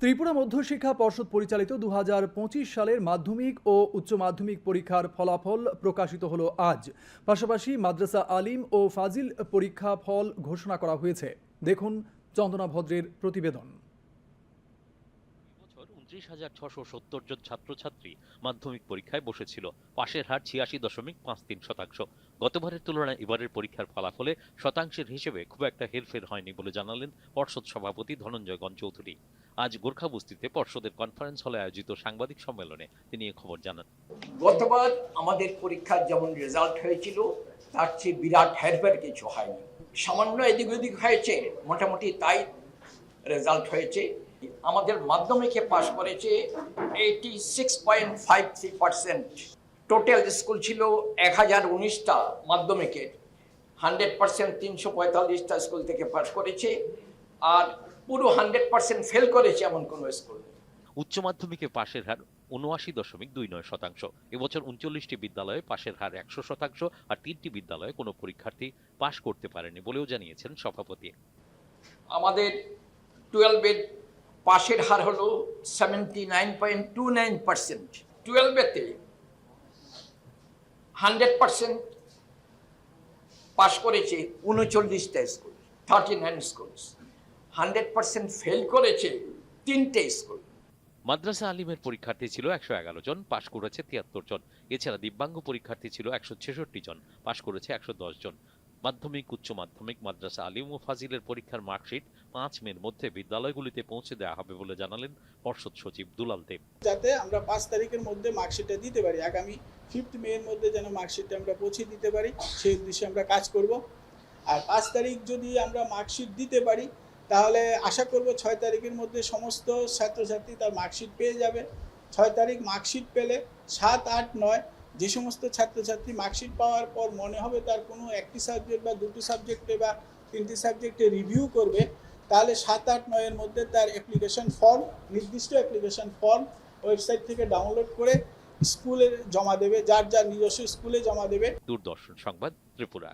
ত্রিপুরা মধ্যশিক্ষা পর্ষদ পরিচালিত দু হাজার পঁচিশ সালের মাধ্যমিক ও উচ্চ মাধ্যমিক পরীক্ষার ফলাফল প্রকাশিত হলো আজ। পাশাপাশি মাদ্রাসা আলিম ও ফাজিল পরীক্ষা ফল ঘোষণা করা হয়েছে। দেখুন চন্দনা ভদ্রের প্রতিবেদন। উনত্রিশ হাজার ছশো সত্তর জন ছাত্রছাত্রী মাধ্যমিক পরীক্ষায় বসেছিল। পাশের হার ছিয়াশি দশমিক পাঁচ তিন শতাংশ। গতবারের তুলনায় এবারের পরীক্ষার ফলাফলে শতাংশের হিসেবে খুব একটা হেরফের হয়নি বলে জানালেন পর্ষদ সভাপতি ধনঞ্জয় গণ চৌধুরী আজ গোর্খা বস্তিতে পর্ষদের কনফারেন্স হলে আয়োজিত সাংবাদিক সম্মেলনে তিনি খবর জানান। গতবার আমাদের পরীক্ষার যেমন রেজাল্ট হয়েছিল, তার চেয়ে বিরাট হেরফের কিছু হয়নি। সামান্য এদিক ওদিক হয়েছে, মোটামুটি তাই রেজাল্ট হয়েছে। আমাদের মাধ্যমিকে পাশ করেছে eighty six point five three percent total school ছিল এক হাজার উনিশটা মাধ্যমিকের। হান্ড্রেড পার্সেন্ট তিনশো পঁয়তাল্লিশটা স্কুল থেকে পাশ করেছে। আর পুরো হান্ড্রেড পার্সেন্ট ফেল করেছে এমন কোনো স্কুল উচ্চ মাধ্যমিকে পাশের হার উনআশি দশমিক দুই নয় শতাংশ। এবছর উনচল্লিশটি বিদ্যালয়ে পাশের হার একশো শতাংশ আর তিনটি বিদ্যালয়ে কোনো পরীক্ষার্থী পাশ করতে পারেনি বলেও জানিয়েছেন সভাপতি। আমাদের টুয়েলভের পাশের হার হলো seventy nine point two nine percent. টুয়েলভেতে hundred percent পাশ করেছে উনচল্লিশটা school thirty nine schools. Hundred percent fail করেছে তিনটে স্কুল। মাদ্রাসা আলিমের পরীক্ষার্থী ছিল একশো এগারো জন পাশ করেছে তিয়াত্তর জন। এছাড়া দিব্যাঙ্গ পরীক্ষার্থী ছিল একশো ছেষট্টি জন পাশ করেছে একশো দশ জন। মাধ্যমিক উচ্চ মাধ্যমিক মাদ্রাসা আলিম ও ফাজিলের পরীক্ষার মার্কশিট পাঁচ মের মধ্যে বিদ্যালয়গুলিতে পৌঁছে দেওয়া হবে বলে জানালেন পর্ষদ সচিব দুলাল দেব। যাতে আমরা পাঁচ তারিখের মধ্যে মার্কশিটটা দিতে পারি আগামী ফিফথ মে এর মধ্যে যেন মার্কশিটটা আমরা পৌঁছে দিতে পারি সেই উদ্দেশ্যে আমরা কাজ করব। আর পাঁচ তারিখ যদি আমরা মার্কশিট দিতে পারি তাহলে আশা করব ছয় তারিখের মধ্যে সমস্ত ছাত্রছাত্রী তার মার্কশিট পেয়ে যাবে। ছয় তারিখ মার্কশিট পেলে সাত, আট, নয় যে সমস্ত ছাত্রছাত্রী মার্কশিট পাওয়ার পর মনে হবে তার কোনো একটি সাবজেক্ট বা দুটি সাবজেক্টে বা তিনটি সাবজেক্টে রিভিউ করবে, তাহলে সাত, আট, নয়ের মধ্যে তার অ্যাপ্লিকেশন ফর্ম নির্দিষ্ট অ্যাপ্লিকেশন ফর্ম ওয়েবসাইট থেকে ডাউনলোড করে স্কুলে জমা দেবে, যার যার নিজস্ব স্কুলে জমা দেবে। দূরদর্শন সংবাদ ত্রিপুরা।